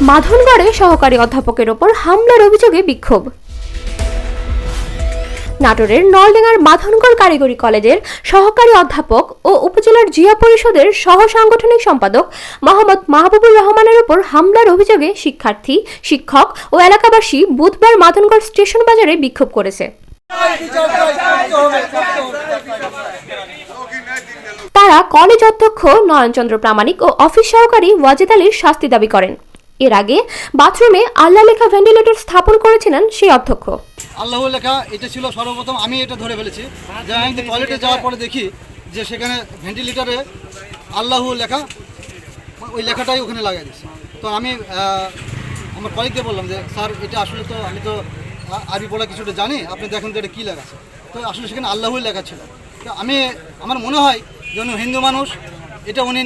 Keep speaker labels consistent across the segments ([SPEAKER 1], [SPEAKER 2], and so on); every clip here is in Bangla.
[SPEAKER 1] মাধনগড়ে সহকারী অধ্যাপকের ওপর হামলার অভিযোগে বিক্ষোভ। নাটোরের নলডেঙ্গার মাধনগড় কারিগরি কলেজের সহকারী অধ্যাপক ও উপজেলার জিয়া পরিষদের সহ সাংগঠনিক সম্পাদক মোহাম্মদ মাহবুবুর রহমানের উপর হামলার অভিযোগে শিক্ষার্থী, শিক্ষক ও এলাকাবাসী বুধবার মাধনগড় স্টেশন বাজারে বিক্ষোভ করেছে। তারা কলেজ অধ্যক্ষ নয়নচন্দ্র প্রামাণিক ও অফিস সহকারী ওয়াজেদ আলীর শাস্তি দাবি করেন। এর আগে বাথরুমে আল্লাহ লেখা ভেন্টিলেটর স্থাপন করেছিলেন সেই অধ্যক্ষ।
[SPEAKER 2] আল্লাহ লেখা, এটা ছিল সর্বপ্রথম, আমি এটা ধরে ফেলেছি। আমি টয়লেটে যাওয়ার পরে দেখি যে সেখানে ভেন্টিলেটারে আল্লাহ লেখা, ওই লেখাটাই ওখানে লাগাই দিচ্ছে তো আমি আমার কলিগকে বললাম যে, স্যার, এটা আসলে তো আমি তো আরবি পড়া কিছুটা জানি, আপনি দেখেন তো এটা কী লেখা তো আসলে সেখানে আল্লাহই লেখা ছিল। তো আমি, আমার মনে হয় যে উনি হিন্দু মানুষ এটা উনি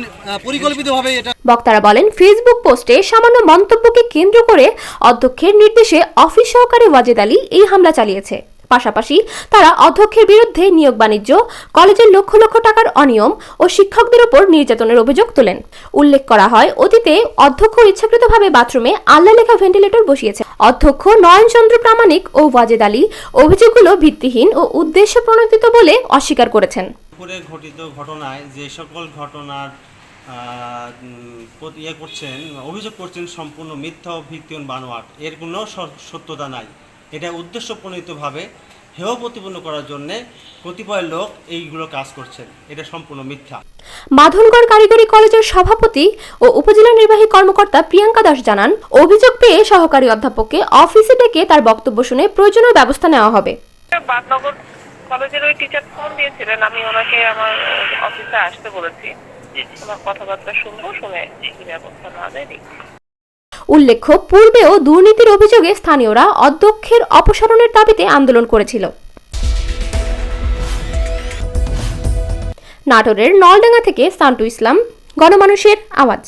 [SPEAKER 2] পরিকল্পিতভাবে এটা
[SPEAKER 1] বক্তারা বলেন ফেসবুক পোস্টে সামান্য মন্তব্যকে কেন্দ্র করে অধ্যক্ষের নির্দেশে অফিস সহকারী ওয়াজেদ আলী এই হামলা চালিয়েছে। পাশাপাশি তারা অধ্যক্ষের বিরুদ্ধে নিয়োগ বাণিজ্য, কলেজের লক্ষ লক্ষ টাকার অনিয়ম ও শিক্ষকদের উপর নির্যাতনের অভিযোগ তোলেন। উল্লেখ করা হয়, অতীতে অধ্যক্ষ ইচ্ছাকৃতভাবে বাথরুমে আল্লাহ লেখা ভেন্টিলেটর বসিয়েছে। অধ্যক্ষ নয়নচন্দ্র প্রামাণিক ও ওয়াজেদ আলী অভিযোগগুলো ভিত্তিহীন ও উদ্দেশ্য প্রণোদিত বলে অস্বীকার করেছেন।
[SPEAKER 3] পুরে ঘটিত ঘটনায় যে সকল ঘটনার ইয়ে করছেন অভিযোগ করছেন সম্পূর্ণ মিথ্যা ও ভিত্তিহীন বানোয়াট। এর কোনো সত্যতা নাই। এটা উদ্দেশ্য প্রণীতভাবে হেয় প্রতিপন্ন করার জন্যে কতিপয় লোক এইগুলো কাজ করছেন। এটা সম্পূর্ণ মিথ্যা।
[SPEAKER 1] মাধনগড় কারিগরি কলেজের সভাপতি ও উপজেলা নির্বাহী কর্মকর্তা প্রিয়াঙ্কা দাস জানান অভিযোগ পেয়ে সহকারী অধ্যাপককে অফিসে ডেকে তার বক্তব্য শুনে প্রয়োজনীয় ব্যবস্থা নেওয়া হবে।
[SPEAKER 4] বাদনগর কলেজের ওই টিচার ফোন দিয়েছিলেন আমি ওনাকে আমার অফিসে আসতে বলেছি। ওনার কথাবার্তা শুনব শুনে কি ব্যবস্থা না দেয়
[SPEAKER 1] উল্লেখ্য পূর্বেও দুর্নীতির অভিযোগে স্থানীয়রা অধ্যক্ষের অপসারণের দাবিতে আন্দোলন করেছিল। নাটোরের নলডাঙ্গা থেকে সান্টু ইসলাম গণমানুষের আওয়াজ।